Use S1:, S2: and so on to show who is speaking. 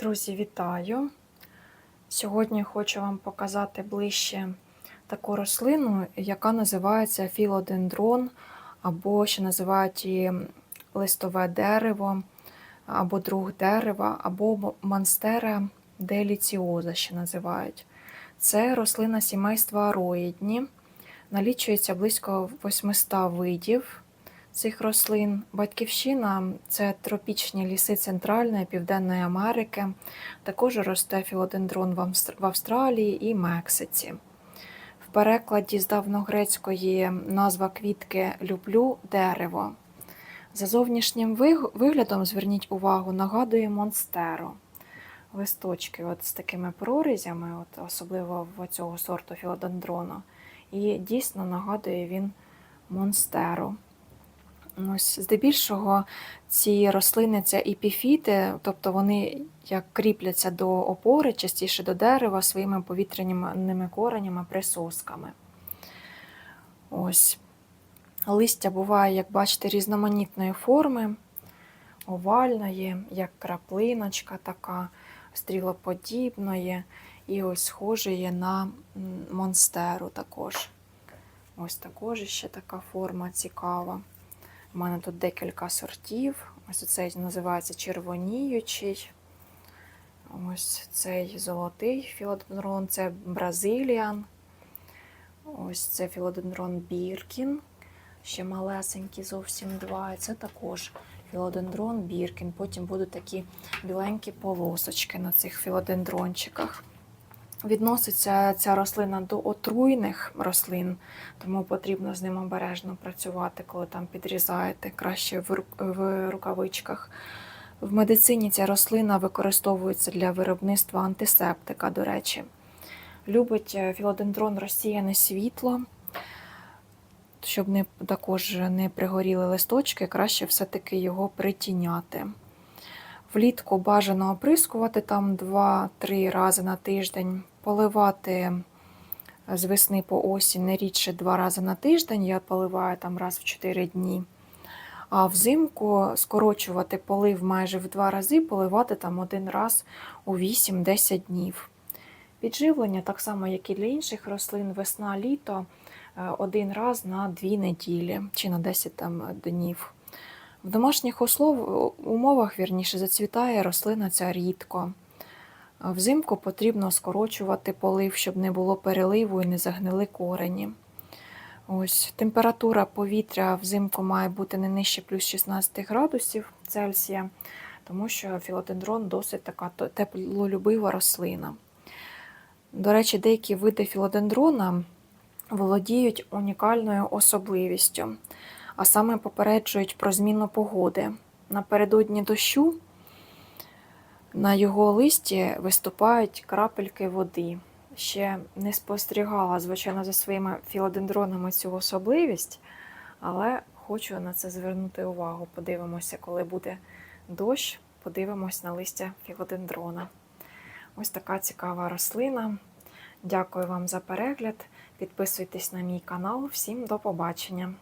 S1: Друзі, вітаю! Сьогодні хочу вам показати ближче таку рослину, яка називається філодендрон, або ще називають її листове дерево, або друг дерева, або монстера деліціоза ще називають. Це рослина сімейства ароїдні, налічується близько 800 видів цих рослин. Батьківщина це тропічні ліси Центральної Південної Америки. Також росте філодендрон в Австралії і Мексиці. В перекладі з давногрецької назва квітки Люблю дерево. За зовнішнім виглядом, зверніть увагу, нагадує монстеро. Листочки от з такими прорізями, от особливо в цього сорту філодендрона. І дійсно нагадує він монстеро. Ось, Здебільшого ці рослини це епіфіти, тобто вони як кріпляться до опори, частіше до дерева своїми повітряними коренями, присосками. Ось. Листя буває, як бачите, різноманітної форми, овальної, як краплиночка така, стрілоподібної, і ось схожої на монстеру також. Ось також ще така форма цікава. У мене тут декілька сортів. Ось цей називається червоніючий. Ось цей золотий філодендрон, це Бразиліан. Ось це філодендрон Біркін. Ще малесенький, зовсім два. Це також філодендрон Біркін. Потім будуть такі біленькі полосочки на цих філодендрончиках. Відноситься ця рослина до отруйних рослин, тому потрібно з ним обережно працювати, коли там підрізаєте, краще в рукавичках. В медицині ця рослина використовується для виробництва антисептика, до речі. Любить е, філодендрон розсіяне світло, щоб не, також не пригоріли листочки, краще все-таки його притіняти. Влітку бажано оприскувати там 2-3 рази на тиждень, поливати з весни по осінь не рідше 2 рази на тиждень, я поливаю там раз в 4 дні. А взимку скорочувати полив майже в 2 рази, поливати там один раз у 8-10 днів. Підживлення, так само, як і для інших рослин, весна-літо е, один раз на 2 неділі чи на 10 там, днів. В домашніх услов, умовах вірніше, зацвітає рослина ця рідко. Взимку потрібно скорочувати полив, щоб не було переливу і не загнили корені. Ось, Температура повітря взимку має бути не нижче плюс 16 градусів Цельсія, тому що філодендрон досить така теплолюбива рослина. До речі, деякі види філодендрона володіють унікальною особливістю а саме попереджують про зміну погоди. Напередодні дощу на його листі виступають крапельки води. Ще не спостерігала, звичайно, за своїми філодендронами цю особливість, але хочу на це звернути увагу. Подивимося, коли буде дощ, подивимось на листя філодендрона. Ось така цікава рослина. Дякую вам за перегляд. Підписуйтесь на мій канал. Всім до побачення!